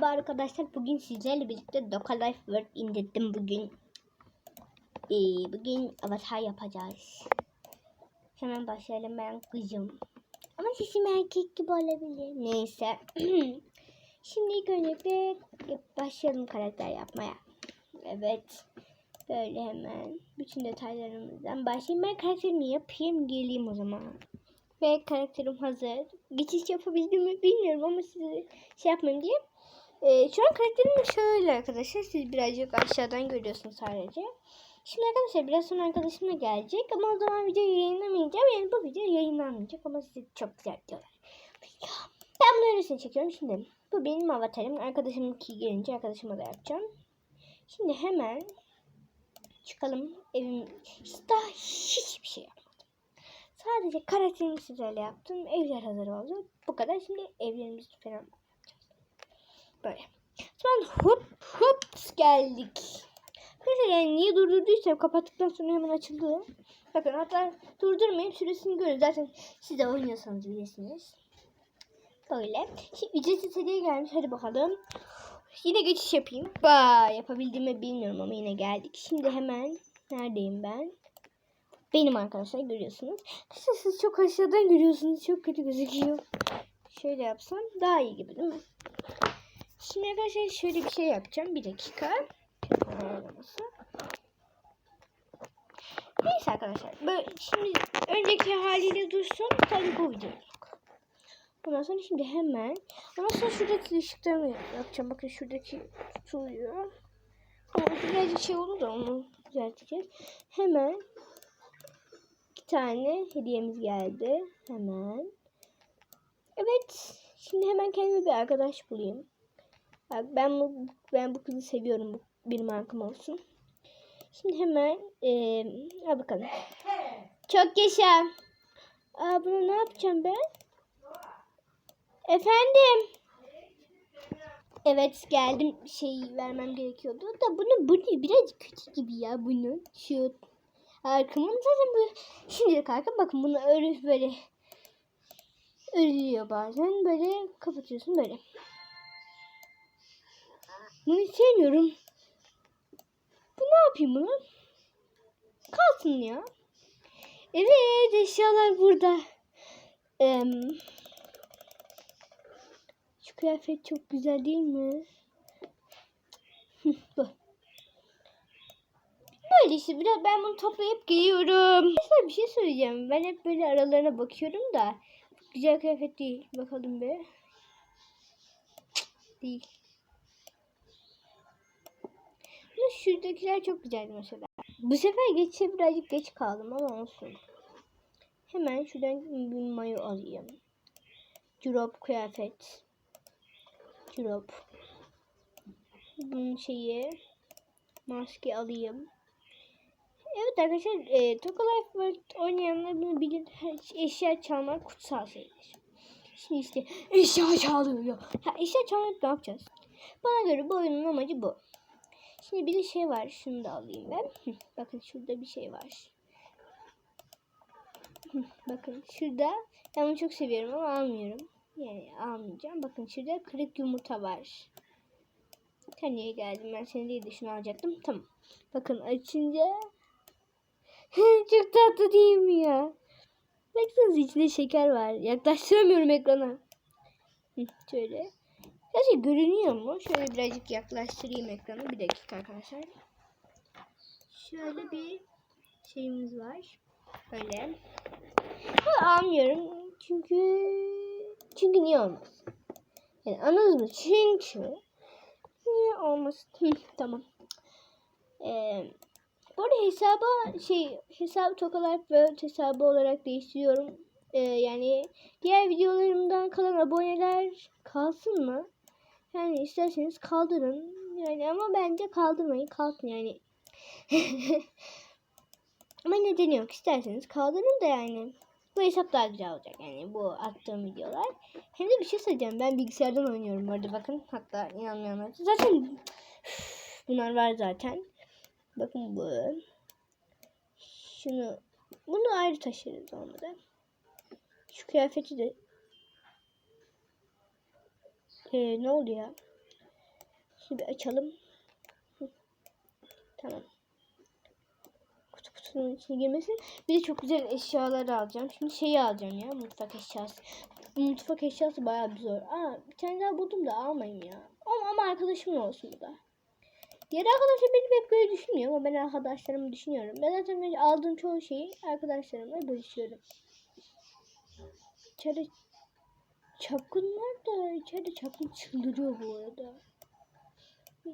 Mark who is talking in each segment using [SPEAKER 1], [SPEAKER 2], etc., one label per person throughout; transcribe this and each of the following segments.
[SPEAKER 1] Merhaba arkadaşlar. Bugün sizlerle birlikte Doka Life World indirdim bugün. Ee, bugün avatar yapacağız. Hemen başlayalım ben kızım. Ama sesim erkek gibi olabilir. Neyse. Şimdi ilk başlayalım karakter yapmaya. Evet. Böyle hemen bütün detaylarımızdan başlayayım. Ben karakterimi yapayım geleyim o zaman. Ve karakterim hazır. Geçiş yapabildim mi bilmiyorum ama size şey yapmayayım diye. Ee, şu an karakterim şöyle arkadaşlar. Siz birazcık aşağıdan görüyorsunuz sadece. Şimdi arkadaşlar biraz sonra arkadaşım da gelecek ama o zaman video yayınlamayacağım. Yani bu video yayınlanmayacak ama size çok güzel diyorlar. Ben bunu öylesine çekiyorum. Şimdi bu benim avatarım. Arkadaşımınki gelince arkadaşıma da yapacağım. Şimdi hemen çıkalım. Evim daha hiçbir şey yapmadım. Sadece karakterimi sizlerle yaptım. Evler hazır oldu. Bu kadar. Şimdi evlerimizi falan. Böyle. Sonra hop hop geldik. Arkadaşlar yani niye durdurduysam kapattıktan sonra hemen açıldı. Bakın hatta durdurmayayım süresini görün. Zaten siz de oynuyorsanız bilirsiniz. Böyle. Şimdi ücretsiz hediye gelmiş. Hadi bakalım. Yine geçiş yapayım. Ba yapabildiğimi bilmiyorum ama yine geldik. Şimdi hemen neredeyim ben? Benim arkadaşlar görüyorsunuz. İşte siz çok aşağıdan görüyorsunuz. Çok kötü gözüküyor. Şöyle yapsam daha iyi gibi değil mi? Şimdi arkadaşlar şöyle bir şey yapacağım. Bir dakika. Neyse arkadaşlar. Böyle şimdi önceki haliyle dursun. Tabii bu video yok. Ondan sonra şimdi hemen ondan sonra şuradaki ışıklarını yapacağım. Bakın şuradaki tutuluyor. Ama birazcık şey olur da onu düzelteceğiz. Hemen iki tane hediyemiz geldi. Hemen. Evet. Şimdi hemen kendime bir arkadaş bulayım. Bak ben bu ben bu kızı seviyorum. Bir markam olsun. Şimdi hemen ee, al bakalım. Çok yaşa. Aa bunu ne yapacağım ben? Efendim. Evet geldim. Şey vermem gerekiyordu da bunu bu biraz kötü gibi ya bunun. Şu arkamın zaten bu şimdi arka bakın bunu öyle böyle örülüyor bazen böyle kapatıyorsun böyle. Bunu sevmiyorum. Bu ne yapayım bunu? Kalsın ya. Evet eşyalar burada. Ee, şu kıyafet çok güzel değil mi? Bu. Böyle işte biraz ben bunu toplayıp geliyorum. Mesela bir şey söyleyeceğim. Ben hep böyle aralarına bakıyorum da. Güzel kıyafet değil. Bakalım be. Değil. Ama şuradakiler çok güzeldi mesela. Bu sefer geçe birazcık geç kaldım ama olsun. Hemen şuradan bir mayo alayım. Drop kıyafet. Drop. Bunun şeyi maske alayım. Evet arkadaşlar e, Toka Life World oynayanlar bunu bilir. Eşya çalmak kutsal şeydir. Şimdi işte eşya çalıyor. Ha, eşya çalmak ne yapacağız? Bana göre bu oyunun amacı bu. Şimdi bir şey var. Şunu da alayım ben. Bakın şurada bir şey var. Bakın şurada. Ben bunu çok seviyorum ama almıyorum. Yani almayacağım. Bakın şurada kırık yumurta var. Sen niye geldin? Ben seni değil de şunu alacaktım. Tamam. Bakın açınca çok tatlı değil mi ya? Baksanıza içinde şeker var. Yaklaştıramıyorum ekrana. Şöyle. Gerçi görünüyor mu? Şöyle birazcık yaklaştırayım ekranı. Bir dakika arkadaşlar. Şöyle bir şeyimiz var. Böyle. Ama almıyorum. Çünkü çünkü niye olmaz? Yani anladınız mı? Çünkü niye olmaz? tamam. Ee, bu arada hesaba şey hesabı Tokalar ve hesabı olarak değiştiriyorum. Ee, yani diğer videolarımdan kalan aboneler kalsın mı? Yani isterseniz kaldırın. Yani ama bence kaldırmayın. Kalsın yani. ama nedeni yok. İsterseniz kaldırın da yani. Bu hesap daha güzel olacak yani bu attığım videolar. Hem de bir şey söyleyeceğim. Ben bilgisayardan oynuyorum orada bakın. Hatta inanmayanlar. Zaten bunlar var zaten. Bakın bu. Şunu bunu ayrı taşırız olmadan. Şu kıyafeti de ee, ne oldu ya? Şimdi açalım. Tamam. Kutu kutunun içine girmesin. Bir de çok güzel eşyaları alacağım. Şimdi şeyi alacağım ya mutfak eşyası. Mutfak eşyası bayağı bir zor. Aa, bir tane daha buldum da almayayım ya. Ama, ama arkadaşımın olsun bu da. Diğer arkadaşlar beni pek böyle düşünmüyor ama ben arkadaşlarımı düşünüyorum. Ben zaten aldığım çoğu şeyi arkadaşlarımla bölüşüyorum. İçeride çapkın var da içeride çapkın çıldırıyor bu arada.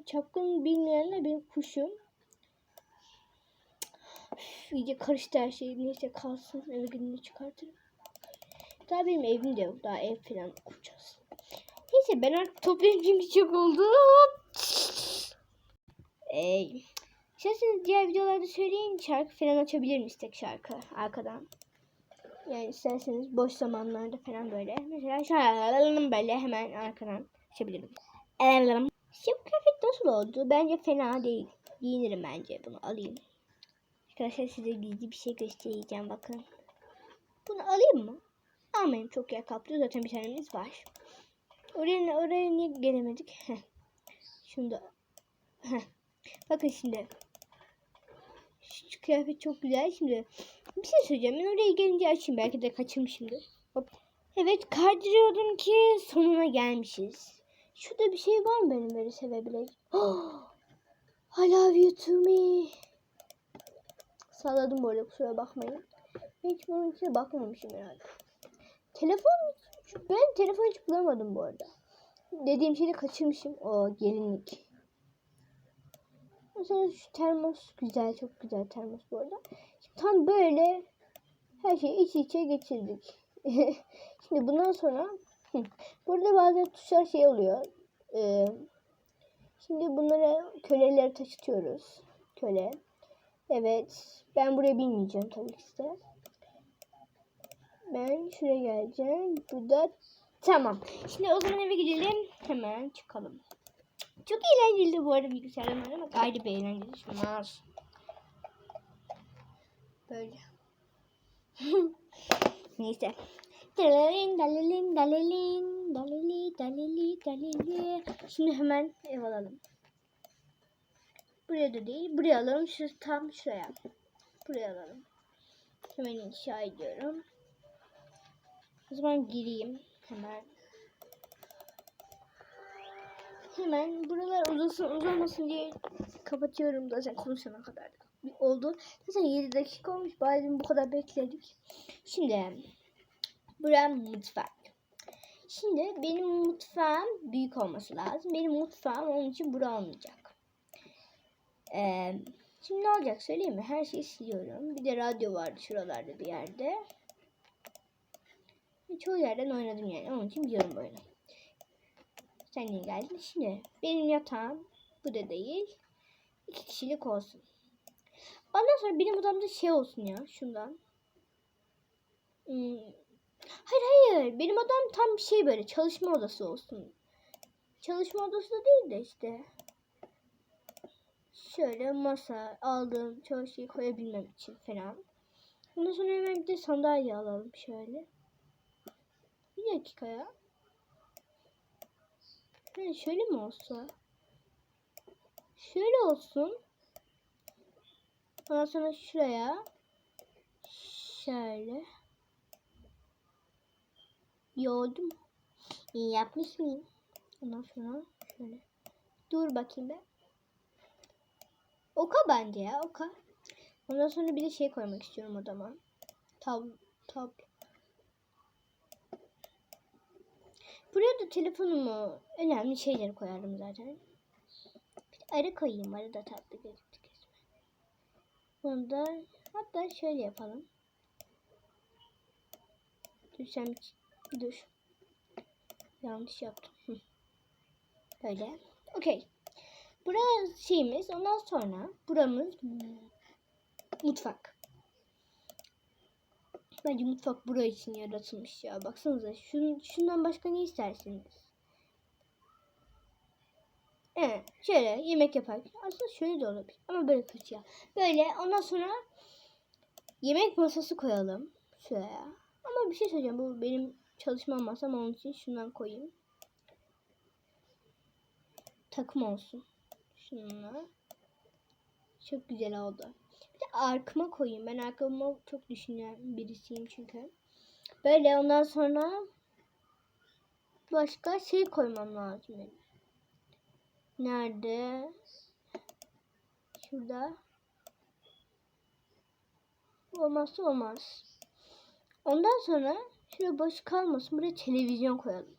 [SPEAKER 1] Çapkın bilmeyenler benim kuşum. Üf, iyice karıştı her şey. Neyse kalsın eve gidince çıkartırım. Daha benim evim de yok. Daha ev falan kuracağız. Neyse ben artık toplayayım çünkü çok oldu. Ey. İsterseniz diğer videolarda söyleyin şarkı falan açabilir miyiz tek şarkı arkadan. Yani isterseniz boş zamanlarda falan böyle. Mesela şarkı böyle hemen arkadan açabilirim. Elalım. Şimdi kıyafet nasıl oldu? Bence fena değil. Giyinirim bence. Bunu alayım. Arkadaşlar size gizli bir şey göstereceğim bakın. Bunu alayım mı? Almayayım çok yer kaplıyor. Zaten bir tanemiz var. Oraya, oraya niye gelemedik? Heh. Şunu da. Bakın şimdi. Şu kıyafet çok güzel. Şimdi bir şey söyleyeceğim. Ben oraya gelince açayım. Belki de kaçırmışımdır. Hop. Evet kaydırıyordum ki sonuna gelmişiz. Şurada bir şey var mı benim böyle sevebileceğim? Oh, I love you to me. Salladım arada kusura bakmayın. Hiç bunun içine bakmamışım herhalde. Telefon, ben telefon hiç bulamadım bu arada. Dediğim şeyi kaçırmışım. O gelinlik. Mesela şu termos güzel, çok güzel termos bu arada. Tam böyle her şeyi iç içe geçirdik. Şimdi bundan sonra burada bazen tuşlar şey oluyor. Ee, şimdi bunlara köleleri taşıtıyoruz. Köle. Evet. Ben buraya binmeyeceğim tabii ki de. Ben şuraya geleceğim. Burada tamam. Şimdi o zaman eve gidelim. Hemen çıkalım. Çok eğlenceli bu arada bilgisayardan oynamak ayrı bir eğlenceli. Şunlar. Böyle. Neyse. Dalalin dalalin dalalin dalili dalili dalili. Şimdi hemen ev alalım. Buraya da değil. Buraya alalım. Şu tam şuraya. Buraya alalım. Hemen inşa ediyorum. O zaman gireyim. Hemen. Hemen buralar uzasın uzamasın diye kapatıyorum zaten konuşana kadar oldu. Zaten 7 dakika olmuş. Bari bu kadar bekledik. Şimdi buram mutfak. Şimdi benim mutfağım büyük olması lazım. Benim mutfağım onun için bura olmayacak. Ee, şimdi ne olacak söyleyeyim mi? Her şeyi siliyorum. Bir de radyo vardı şuralarda bir yerde. Çoğu yerden oynadım yani. Onun için biliyorum oyunu. Sen niye geldin? Şimdi benim yatağım bu da değil. İki kişilik olsun. Ondan sonra benim odamda şey olsun ya şundan. Hmm. Hayır hayır. Benim odam tam şey böyle çalışma odası olsun. Çalışma odası da değil de işte. Şöyle masa aldığım çoğu şeyi koyabilmem için falan. Ondan sonra hemen bir de sandalye alalım şöyle. Bir dakika ya. Yani şöyle mi olsa? Şöyle olsun. Ondan sonra şuraya. Şöyle. Yoğurdum. İyi yapmış mıyım? Ondan sonra şöyle. Dur bakayım ben. Oka bence ya oka. Ondan sonra bir de şey koymak istiyorum odama. Tab tab. Buraya da telefonumu önemli şeyleri koyarım zaten. Bir arı koyayım. Arı da tatlı gözüme. Bunu da hatta şöyle yapalım. Bir dur. Yanlış yaptım. Böyle. Okey. Burası şeyimiz. Ondan sonra buramız mutfak. Bence mutfak buraya için yaratılmış ya. Baksanıza şun, şundan başka ne istersiniz? Evet şöyle yemek yaparken aslında şöyle de olabilir ama böyle kötü ya. Böyle ondan sonra yemek masası koyalım şuraya. Ama bir şey söyleyeceğim bu benim çalışma masam onun için şundan koyayım. takım olsun. Şununla. Çok güzel oldu. Bir de arkama koyayım. Ben arkama çok düşünen birisiyim çünkü. Böyle ondan sonra başka şey koymam lazım benim. Nerede? Şurada. Olmazsa olmaz. Ondan sonra şuraya boş kalmasın. Buraya televizyon koyalım.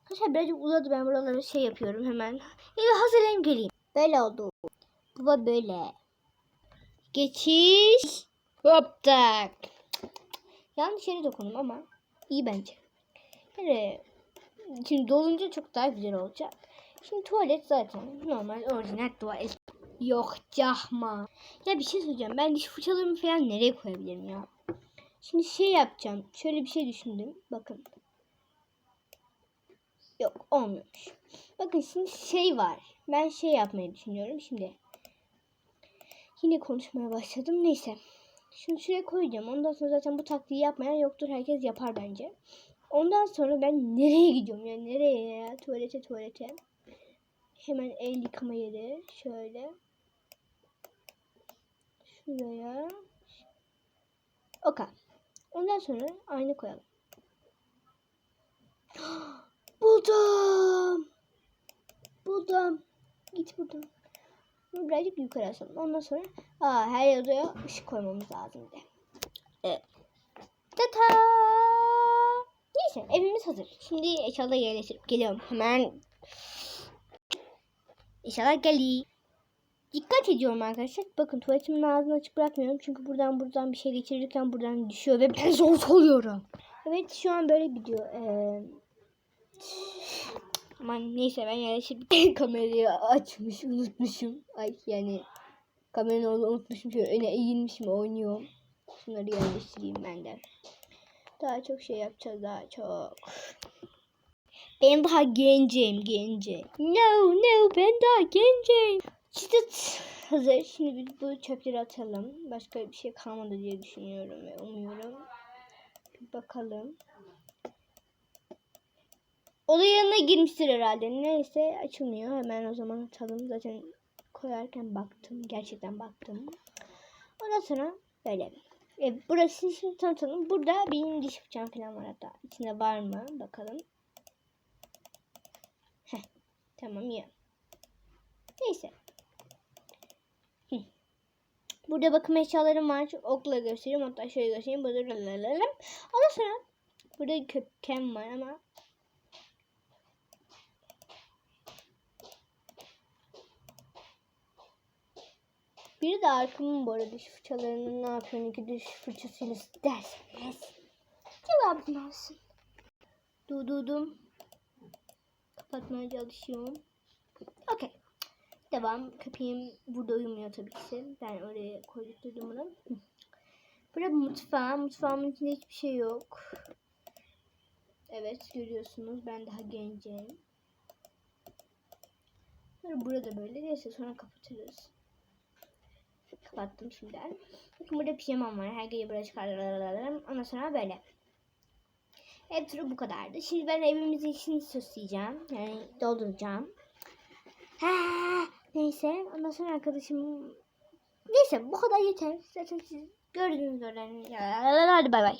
[SPEAKER 1] Arkadaşlar birazcık uzadı. Ben buraları şey yapıyorum hemen. Evi hazırlayayım geleyim. Böyle oldu. Baba böyle. Geçiş. Hop tak. Yanlış yere dokundum ama iyi bence. Yani şimdi dolunca çok daha güzel olacak. Şimdi tuvalet zaten normal orijinal tuvalet. Yok cahma. Ya bir şey söyleyeceğim. Ben diş fırçalarımı falan nereye koyabilirim ya? Şimdi şey yapacağım. Şöyle bir şey düşündüm. Bakın. Yok olmuyormuş. Bakın şimdi şey var. Ben şey yapmayı düşünüyorum şimdi. Yine konuşmaya başladım. Neyse. Şunu şuraya koyacağım. Ondan sonra zaten bu taktiği yapmayan yoktur. Herkes yapar bence. Ondan sonra ben nereye gidiyorum? Yani nereye ya? Tuvalete tuvalete. Hemen el yıkama yeri. Şöyle. Şuraya. Oka. Ondan sonra ayna koyalım. Buldum. Buldum. Git buradan. Birazcık yukarı asalım. Ondan sonra aa, her odaya ışık koymamız lazım de. Evet. Tata! Neyse evimiz hazır. Şimdi eşyaları yerleştirip geliyorum. Hemen İnşallah geliyor. Dikkat ediyorum arkadaşlar. Bakın tuvaletimin ağzını açık bırakmıyorum. Çünkü buradan buradan bir şey geçirirken buradan düşüyor ve ben zor soluyorum. Evet şu an böyle gidiyor. Ee, aman neyse ben yerleşip kamerayı açmış unutmuşum. Ay yani kameranın olduğunu unutmuşum. Şöyle öne eğilmişim oynuyorum. Şunları yerleştireyim ben de. Daha çok şey yapacağız daha çok. Ben daha gencim gencim. No no ben daha gencim. Çıtıt hazır. Şimdi biz bu çöpleri atalım. Başka bir şey kalmadı diye düşünüyorum ve umuyorum. Bir bakalım. Olay yanına girmiştir herhalde. Neyse açılmıyor. Hemen o zaman atalım. Zaten koyarken baktım. Gerçekten baktım. Ondan sonra böyle. Evet, burası şimdi tanıtalım. Burada benim diş fırçam falan var hatta. İçinde var mı? Bakalım. Tamam ya. Neyse. Burada bakım eşyalarım var. Okla göstereyim. Hatta şöyle göstereyim. Burada lalalala. Ondan sonra burada köpkem var ama Biri de arkamın bu arada diş fırçalarının ne yapıyorsun ki diş fırçasıyla derseniz cevabını alsın. Dududum. Kapatmaya çalışıyorum. Okey. Devam. Köpeğim burada uyumuyor tabii ki. Ben oraya koydum bunu. Hı. Burada mutfağım. Mutfağımın içinde hiçbir şey yok. Evet görüyorsunuz ben daha gencim. Burada böyle. Neyse sonra kapatırız. Kapattım şimdiden. Bakın burada pijamam var. Her gece buraya çıkarırım. Ondan sonra böyle. Hep turu bu kadardı. Şimdi ben evimizin içini süsleyeceğim. Yani dolduracağım. Ha, neyse. Ondan sonra arkadaşım... Neyse bu kadar yeter. Zaten siz gördüğünüz öğrenin. Hadi bay bay.